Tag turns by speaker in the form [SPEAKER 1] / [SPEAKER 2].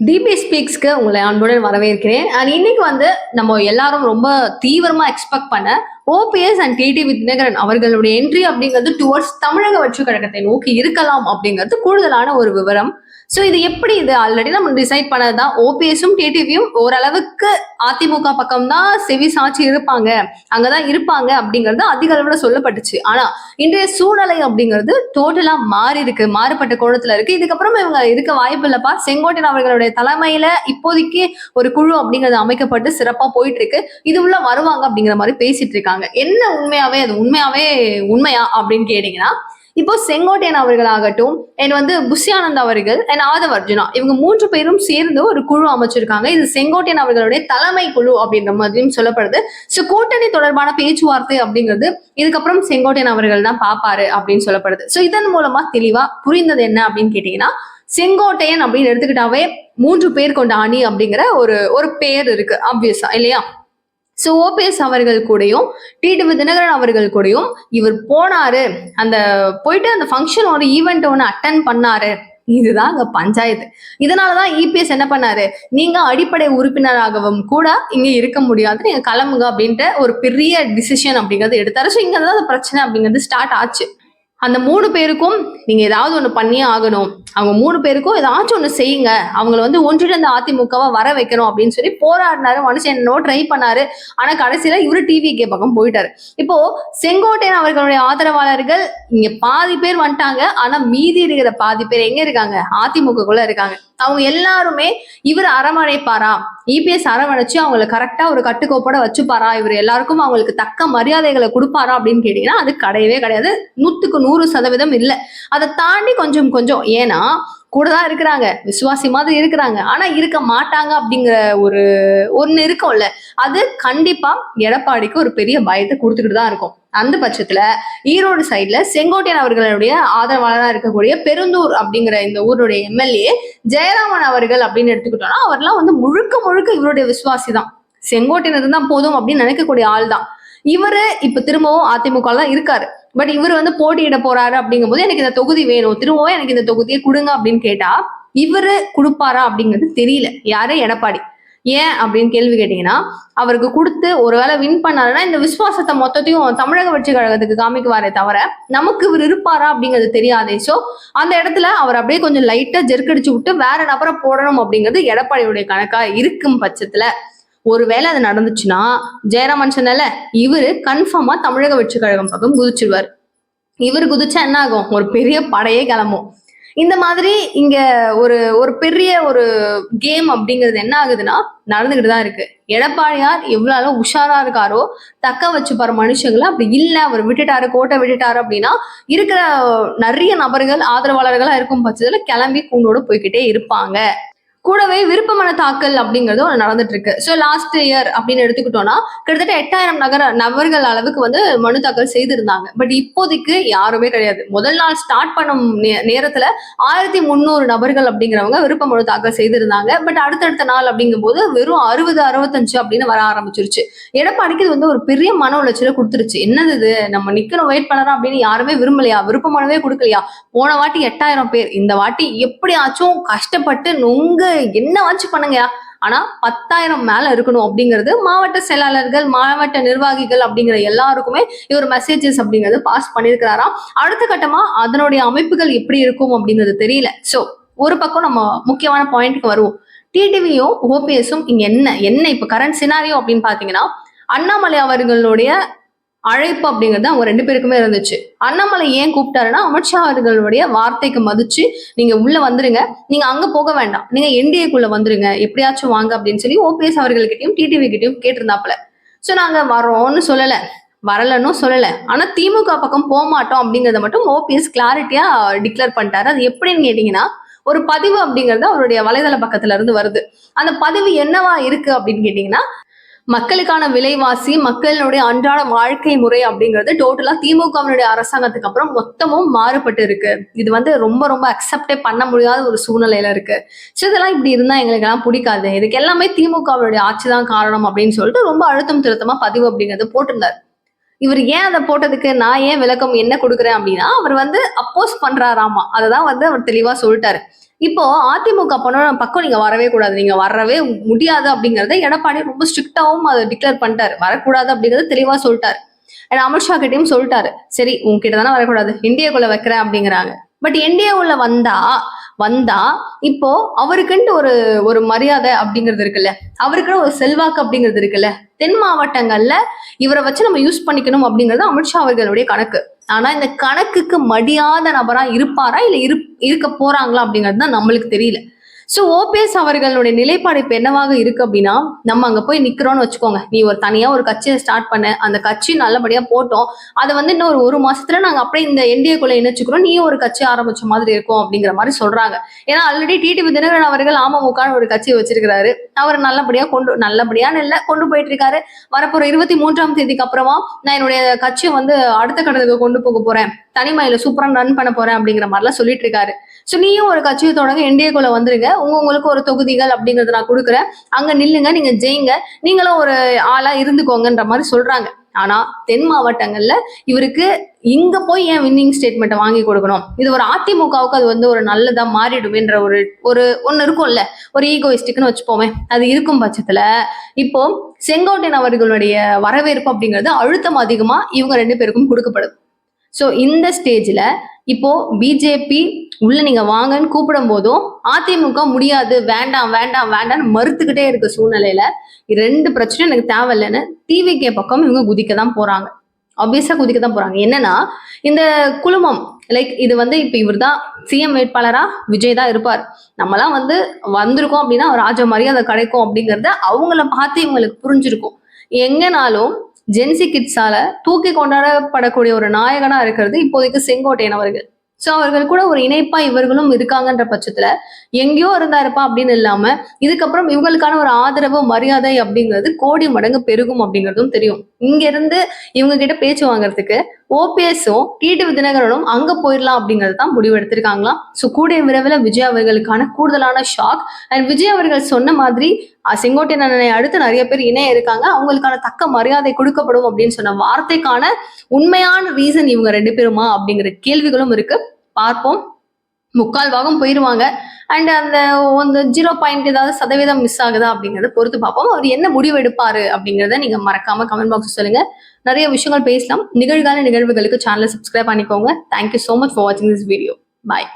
[SPEAKER 1] DP ஸ்பீக்ஸ்க்கு உங்களை அன்புடன் வரவேற்கிறேன். அண்ட் இன்னைக்கு வந்து நம்ம எல்லாரும் ரொம்ப தீவிரமா எக்ஸ்பெக்ட் பண்ண ஓபிஎஸ் அண்ட் டிடி வித்னகரன் அவர்களுடைய என்ட்ரி அப்படிங்கிறது டுவர்ட்ஸ் தமிழக வச்சு கழகத்தை நோக்கி இருக்கலாம் அப்படிங்கிறது கூடுதலான ஒரு விவரம். ஸோ இது எப்படி இது? ஆல்ரெடி நம்ம டிசைட் பண்ணதுதான் ஓபிஎஸும் டிடிவியும் ஓரளவுக்கு அதிமுக பக்கம் தான் செவி சாட்சி இருப்பாங்க. அங்கதான் இருப்பாங்க அப்படிங்கிறது அதிக அளவுல சொல்லப்பட்டுச்சு. ஆனா இன்றைய சூழ்நிலை அப்படிங்கிறது டோட்டலா மாறி இருக்கு. மாறுபட்ட கோணத்துல இருக்கு. இதுக்கப்புறம் இவங்க இருக்க வாய்ப்பு இல்லப்பா. செங்கோட்டையன் அவர்களுடைய தலைமையில இப்போதைக்கு ஒரு குழு அப்படிங்கிறது அமைக்கப்பட்டு சிறப்பா போயிட்டு இருக்கு இது உள்ள வருவாங்க அப்படிங்கிற மாதிரி பேசிட்டு இருக்காங்க என்ன உண்மையாவே அது உண்மையாவே உண்மையா அப்படின்னு கேட்டீங்கன்னா இப்போ செங்கோட்டையன் அவர்கள் ஆகட்டும் என் வந்து புஷியானந்த் அவர்கள் என் ஆதவ் அர்ஜுனா இவங்க மூன்று பேரும் சேர்ந்து ஒரு குழு அமைச்சிருக்காங்க. இது செங்கோட்டையன் அவர்களுடைய தலைமை குழு அப்படின்ற மாதிரியும் சொல்லப்படுது. ஸோ கூட்டணி தொடர்பான பேச்சுவார்த்தை அப்படிங்கிறது இதுக்கப்புறம் செங்கோட்டையன் அவர்கள் தான் பாப்பாரு அப்படின்னு சொல்லப்படுது. ஸோ இதன் மூலமா தெளிவா புரிந்தது என்ன அப்படின்னு கேட்டீங்கன்னா செங்கோட்டையன் அப்படின்னு எடுத்துக்கிட்டாவே மூன்று பேர் கொண்ட அணி அப்படிங்கிற ஒரு ஒரு பேர் இருக்கு ஆப்வியஸா இல்லையா? ஸோ ஓபிஎஸ் அவர்கள் கூடயும் டிடிவி தினகரன் அவர்கள் கூடயும் இவர் போனாரு. அந்த போயிட்டு அந்த ஃபங்க்ஷன் ஒரு ஈவெண்ட் ஒன்று அட்டன் பண்ணாரு. இதுதான் அங்க பஞ்சாயத்து. இதனாலதான் இபிஎஸ் என்ன பண்ணாரு? நீங்க அடிப்படை உறுப்பினராகவும் கூட இங்க இருக்க முடியாது. நீங்க கிளம்புங்க அப்படின்ட்டு ஒரு பெரிய டிசிஷன் அப்படிங்கறது எடுத்தாரு. ஸோ இங்க தான் அந்த பிரச்சனை அப்படிங்கிறது ஸ்டார்ட் ஆச்சு. அந்த மூணு பேருக்கும் நீங்க ஏதாவது ஒண்ணு பண்ணியே ஆகணும். அவங்க மூணு பேருக்கும் ஏதாச்சும் ஒண்ணு செய்யுங்க. அவங்கள வந்து ஒன்றிட்டு அந்த வர வைக்கணும் அப்படின்னு சொல்லி போராடினாரு. மனுஷன் என்னோ ட்ரை பண்ணாரு. ஆனா கடைசியில இவரு டிவிகே பக்கம் போயிட்டாரு. இப்போ செங்கோட்டையன் அவர்களுடைய ஆதரவாளர்கள் இங்க பாதி பேர் வந்துட்டாங்க. ஆனா மீதி இருக்கிற பாதி பேர் எங்க இருக்காங்க? அதிமுகக்குள்ள இருக்காங்க. அவங்க எல்லாருமே இவர் அரவணைப்பாரா? இபிஎஸ் அரவணைச்சு அவங்களை கரெக்டா ஒரு கட்டுக்கோப்போட வச்சுப்பாரா? இவர் எல்லாருக்கும் அவங்களுக்கு தக்க மரியாதைகளை கொடுப்பாரா அப்படின்னு கேட்டீங்கன்னா அது கிடையவே கிடையாது. நூத்துக்கு நூறு சதவீதம் இல்லை. அதை தாண்டி கொஞ்சம் கொஞ்சம். ஏன்னா கூட தான் இருக்கிறாங்க. விசுவாசி மாதிரி இருக்கிறாங்க. ஆனா இருக்க மாட்டாங்க அப்படிங்கிற ஒரு ஒன்னு இருக்கும்ல. அது கண்டிப்பா எடப்பாடிக்கு ஒரு பெரிய பயத்தை கொடுத்துக்கிட்டு தான் இருக்கும். அந்த பட்சத்துல ஈரோடு சைட்ல செங்கோட்டையன் அவர்களுடைய ஆதரவாளராக இருக்கக்கூடிய பெருந்தூர் அப்படிங்கிற இந்த ஊருடைய எம்எல்ஏ ஜெயராமன் அவர்கள் அப்படின்னு எடுத்துக்கிட்டோம்னா அவர்லாம் வந்து முழுக்க முழுக்க இவருடைய விசுவாசி தான் செங்கோட்டையன் இருந்தா போதும் அப்படின்னு நினைக்கக்கூடிய ஆள் தான் இவரு இப்ப திரும்பவும் அதிமுக தான் இருக்காரு. பட் இவர் வந்து போட்டியிட போறாரு அப்படிங்கும்போது எனக்கு இந்த தொகுதி வேணும். திரும்பவும் எனக்கு இந்த தொகுதியை கொடுங்க அப்படின்னு கேட்டா இவரு கொடுப்பாரா அப்படிங்கிறது தெரியல. யாரு? எடப்பாடி. ஏன் அப்படின்னு கேள்வி கேட்டீங்கன்னா அவருக்கு கொடுத்து ஒருவேளை வின் பண்ணாருன்னா இந்த விசுவாசத்தை மொத்தத்தையும் தமிழக வெற்றி கழகத்துக்கு காமிக்குவாரே தவிர நமக்கு இவர் இருப்பாரா அப்படிங்கிறது தெரியாதே. ஸோ அந்த இடத்துல அவர் அப்படியே கொஞ்சம் லைட்டா ஜெர்க்கடிச்சு விட்டு வேற நபரை போடணும் அப்படிங்கிறது எடப்பாடியுடைய கணக்கா இருக்கும் பட்சத்துல. ஒருவேளை அது நடந்துச்சுன்னா ஜெயராமன் சொன்னல இவரு கன்ஃபார்மா தமிழக வெற்றி கழகம் பக்கம் குதிச்சிடுவார் இவர் குதிச்சா என்ன ஆகும்? ஒரு பெரிய படையே கிளம்பும். இந்த மாதிரி இங்க ஒரு ஒரு பெரிய ஒரு கேம் அப்படிங்கிறது என்ன ஆகுதுன்னா நடந்துகிட்டு தான் இருக்கு. எடப்பாடியார் எவ்வளவு உஷாரா இருக்காரோ தக்க வச்சுப்பாரு மனுஷங்களை அப்படி இல்ல அவர் விட்டுட்டாரு கோட்டை விட்டுட்டாரு அப்படின்னா இருக்கிற நிறைய நபர்கள் ஆதரவாளர்களா இருக்கும் பட்சத்துல கிளம்பி கூண்டோட போய்கிட்டே இருப்பாங்க. கூடவே விருப்ப மனு தாக்கல் அப்படிங்கிறதும் ஒன்று நடந்துட்டு இருக்கு ஸோ லாஸ்ட் இயர் அப்படின்னு எடுத்துக்கிட்டோம்னா கிட்டத்தட்ட எட்டாயிரம் நகர நபர்கள் அளவுக்கு வந்து மனு தாக்கல் செய்திருந்தாங்க. பட் இப்போதைக்கு யாருமே கிடையாது. முதல் நாள் ஸ்டார்ட் பண்ணும் நே- நேரத்துல ஆயிரத்தி முந்நூறு நபர்கள் அப்படிங்கிறவங்க விருப்ப மனு தாக்கல் செய்திருந்தாங்க. பட் அடுத்தடுத்த நாள் அப்படிங்கும்போது வெறும் அறுபது அறுபத்தஞ்சு அப்படின்னு வர ஆரம்பிச்சிருச்சு. எடப்பாடிக்கு இது வந்து ஒரு பெரிய மன உளைச்சல கொடுத்துருச்சு. என்னது இது? நம்ம நிக்கணும் வெயிட் பண்ணலாம் அப்படின்னு யாருமே விரும்பலையா? விருப்ப மனுவே கொடுக்கலையா? போன வாட்டி எட்டாயிரம் பேர். இந்த வாட்டி எப்படியாச்சும் கஷ்டப்பட்டு நொங்க என்னவாச்சும் பண்ணுங்கயா ஆனா பத்தாயிரம் மேல இருக்கணும் அப்படிங்கிறது மாவட்ட செயலாளர்கள் மாவட்ட நிர்வாகிகள் அப்படிங்கிற எல்லாருக்குமே இவர் மெசேஜஸ் அப்படிங்கிறது பாஸ் பண்ணியிருக்கிறாராம் அடுத்த கட்டமா அதனுடைய அமைப்புகள் எப்படி இருக்கும் அப்படிங்கிறது தெரியல. சோ ஒரு பக்கம் நம்ம முக்கியமான பாயிண்ட்க்கு வருவோம். டிடிவியும் ஓபிஎஸும் இங்க என்ன என்ன? இப்ப கரண்ட் சினாரியோ அப்படின்னு பாத்தீங்கன்னா அண்ணாமலை அவர்களுடைய அழைப்பு அப்படிங்கிறது அவங்க ரெண்டு பேருக்குமே இருந்துச்சு. அண்ணாமலை ஏன் கூப்பிட்டாருன்னா அமித்ஷா அவர்களுடைய வார்த்தைக்கு மதிச்சு நீங்க உள்ள வந்துருங்க. நீங்க அங்க போக வேண்டாம். நீங்க என்டிஏக்குள்ள வந்துருங்க. எப்படியாச்சும் வாங்க அப்படின்னு சொல்லி ஓபிஎஸ் அவர்கள்கிட்டயும் டிடிவி கிட்டயும் கேட்டிருந்தாப்புல. சோ நாங்க வரோம்னு சொல்லல. வரலன்னு சொல்லல. ஆனா திமுக பக்கம் போக மாட்டோம் அப்படிங்கறத மட்டும் ஓபிஎஸ் கிளாரிட்டியா டிக்ளேர் பண்ணிட்டாரு. அது எப்படின்னு கேட்டீங்கன்னா ஒரு பதிவு அப்படிங்கிறது அவருடைய வலைதள பக்கத்துல இருந்து வருது. அந்த பதிவு என்னவா இருக்கு அப்படின்னு கேட்டீங்கன்னா மக்களுக்கான விலைவாசி மக்களுடைய அன்றாட வாழ்க்கை முறை அப்படிங்கிறது டோட்டலா திமுகவினுடைய அரசாங்கத்துக்கு அப்புறம் மொத்தமும் மாறுபட்டு இருக்கு இது வந்து ரொம்ப ரொம்ப அக்செப்டே பண்ண முடியாத ஒரு சூழ்நிலையில இருக்கு. ஸோ இதெல்லாம் இப்படி இருந்தா எங்களுக்கு எல்லாம் பிடிக்காது. இதுக்கு எல்லாமே திமுகவினுடைய ஆட்சி தான் காரணம் அப்படின்னு சொல்லிட்டு ரொம்ப அழுத்தம் திருத்தமா பதிவு அப்படிங்கிறது போட்டிருந்தார். இவர் ஏன் அதை போட்டதுக்கு நான் ஏன் விளக்கம் என்ன கொடுக்குறேன் அப்படின்னா அவர் வந்து அப்போஸ் பண்றாராமா? அதை தான் வந்து அவர் தெளிவா சொல்லிட்டாரு. இப்போ அதிமுக பண்ண பக்கம் நீங்க வரவே கூடாது. நீங்க வரவே முடியாது அப்படிங்கறத எடப்பாடி ரொம்ப ஸ்ட்ரிக்டாவும் அதை டிக்ளேர் பண்ணிட்டாரு. வரக்கூடாது அப்படிங்கறத தெளிவா சொல்லிட்டாரு. அண்ட் அமித்ஷா கிட்டயும் சொல்லிட்டாரு. சரி உங்ககிட்ட தானே வரக்கூடாது இந்தியாக்குள்ள வைக்கிறேன் அப்படிங்கிறாங்க. பட் என்டிஏ வந்தா வந்தா இப்போ அவருக்குன்ட்டு ஒரு ஒரு மரியாதை அப்படிங்கிறது இருக்குல்ல. அவருக்குன்னு ஒரு செல்வாக்கு அப்படிங்கிறது இருக்குல்ல. தென் மாவட்டங்கள்ல இவரை வச்சு நம்ம யூஸ் பண்ணிக்கணும் அப்படிங்கிறது அமித்ஷா அவர்களுடைய கணக்கு. ஆனா இந்த கணக்குக்கு மடியாத நபரா இருப்பாரா இல்ல இரு இருக்க போறாங்களா அப்படிங்கிறது தான் நம்மளுக்கு தெரியல. ஸோ ஓபிஎஸ் அவர்களுடைய நிலைப்பாடு இப்போ என்னவாக இருக்கு அப்படின்னா நம்ம அங்கே போய் நிற்கிறோம்னு வச்சுக்கோங்க. நீ ஒரு தனியாக ஒரு கட்சியை ஸ்டார்ட் பண்ண. அந்த கட்சி நல்லபடியாக போட்டோம். அதை வந்து இன்னும் ஒரு ஒரு மாசத்துல நாங்கள் அப்படியே இந்த என்டிஏக்குள்ள இணைச்சுக்கிறோம். நீயும் ஒரு கட்சி ஆரம்பிச்ச மாதிரி இருக்கும் அப்படிங்கிற மாதிரி சொல்றாங்க. ஏன்னா ஆல்ரெடி டிடிவி தினகரன் அவர்கள் அமமுகன்னு ஒரு கட்சியை வச்சிருக்கிறாரு. அவர் நல்லபடியாக கொண்டு நல்லபடியான இல்லை கொண்டு போயிட்டு இருக்காரு. வரப்போற இருபத்தி மூன்றாம் தேதிக்கு அப்புறமா நான் என்னுடைய கட்சியை வந்து அடுத்த கட்டத்துக்கு கொண்டு போக போறேன். தனிமையில சூப்பரா ரன் பண்ண போறேன் அப்படிங்கிற மாதிரிலாம் சொல்லிட்டு இருக்காரு. ஸோ நீயும் ஒரு கட்சியை தொடங்க என்டிஏக்குள்ள வந்துருங்க. உங்க உங்களுக்கு ஒரு தொகுதிகள் அப்படிங்கறத நான் கொடுக்குறேன். அங்க நில்லுங்க நீங்க ஜெயிங்க. நீங்களும் ஒரு ஆளா இருந்துக்கோங்கன்ற மாதிரி சொல்றாங்க. ஆனா தென் மாவட்டங்கள்ல இவருக்கு இங்க போய் ஏன் வின்னிங் ஸ்டேட்மெண்ட்டை வாங்கி கொடுக்கணும்? இது ஒரு அதிமுகவுக்கு அது வந்து ஒரு நல்லதா மாறிடுமேன்ற ஒரு ஒரு ஒன்னு இருக்கும்ல. ஒரு ஈகோயிஸ்டிக்னு வச்சுப்போமே. அது இருக்கும் பட்சத்துல இப்போ செங்கோட்டையன் அவர்களுடைய வரவேற்பு அப்படிங்கிறது அழுத்தம் அதிகமா இவங்க ரெண்டு பேருக்கும் கொடுக்கப்படுது ஸோ இந்த ஸ்டேஜ்ல இப்போ பிஜேபி உள்ள நீங்க வாங்கன்னு கூப்பிடும் போதும் அதிமுக முடியாது வேண்டாம் வேண்டாம் வேண்டாம்னு மறுத்துக்கிட்டே இருக்க சூழ்நிலையில ரெண்டு பிரச்சனையும் எனக்கு தேவையில்லைன்னு டிவிகே பக்கம் இவங்க குதிக்க தான் போறாங்க. ஆப்வியஸா குதிக்க தான் போறாங்க. என்னன்னா இந்த குழுமம் லைக் இது வந்து இப்ப இவர் தான் சிஎம் வேட்பாளரா? விஜய் தான் இருப்பார். நம்மலாம் வந்து வந்திருக்கோம் அப்படின்னா ராஜ மரியாதை கிடைக்கும் அப்படிங்கறத அவங்கள பார்த்து இவங்களுக்கு புரிஞ்சிருக்கும். எங்கனாலும் ஜென்சி கிட்ஸால தூக்கி கொண்டாடப்படக்கூடிய ஒரு நாயகனா இருக்கிறது இப்போதைக்கு செங்கோட்டையன் அவர்கள். சோ அவர்கள் கூட ஒரு இணைப்பா இவர்களும் இருக்காங்கன்ற பட்சத்துல எங்கேயோ இருந்தாருப்பா அப்படின்னு இல்லாம இதுக்கப்புறம் இவங்களுக்கான ஒரு ஆதரவு மரியாதை அப்படிங்கிறது கோடி மடங்கு பெருகும் அப்படிங்கிறதும் தெரியும். இங்க இருந்து இவங்க கிட்ட பேச்சு வாங்குறதுக்கு ஓபிஎஸும் டிடிவி தினகரனும் அங்க போயிடலாம் அப்படிங்கிறது தான் முடிவு எடுத்திருக்காங்களாம் ஸோ கூடிய விரைவில் விஜய் அவர்களுக்கான கூடுதலான ஷாக் அண்ட் விஜய் அவர்கள் சொன்ன மாதிரி அஹ், செங்கோட்டையன் அண்ணனை அடுத்து நிறைய பேர் இணைய இருக்காங்க. அவங்களுக்கான தக்க மரியாதை கொடுக்கப்படும் அப்படின்னு சொன்ன வார்த்தைக்கான உண்மையான ரீசன் இவங்க ரெண்டு பேருமா அப்படிங்கிற கேள்விகளும் இருக்கு. பார்ப்போம். முக்கால் பாகம் போயிருவாங்க. அண்ட் அந்த அந்த ஜீரோ பாயிண்ட் ஏதாவது சதவீதம் மிஸ் ஆகுதா அப்படிங்கறத பொறுத்து பார்ப்போம். அவர் என்ன முடிவு எடுப்பாரு அப்படிங்கறத நீங்க மறக்காம கமெண்ட் பாக்ஸ் சொல்லுங்க. நிறைய விஷயங்கள் பேசலாம். நிகழ்கால நிகழ்வுகளுக்கு சேனலை சப்ஸ்கிரைப் பண்ணிக்கோங்க. Thank you so much for வாட்சிங் திஸ் வீடியோ பாய்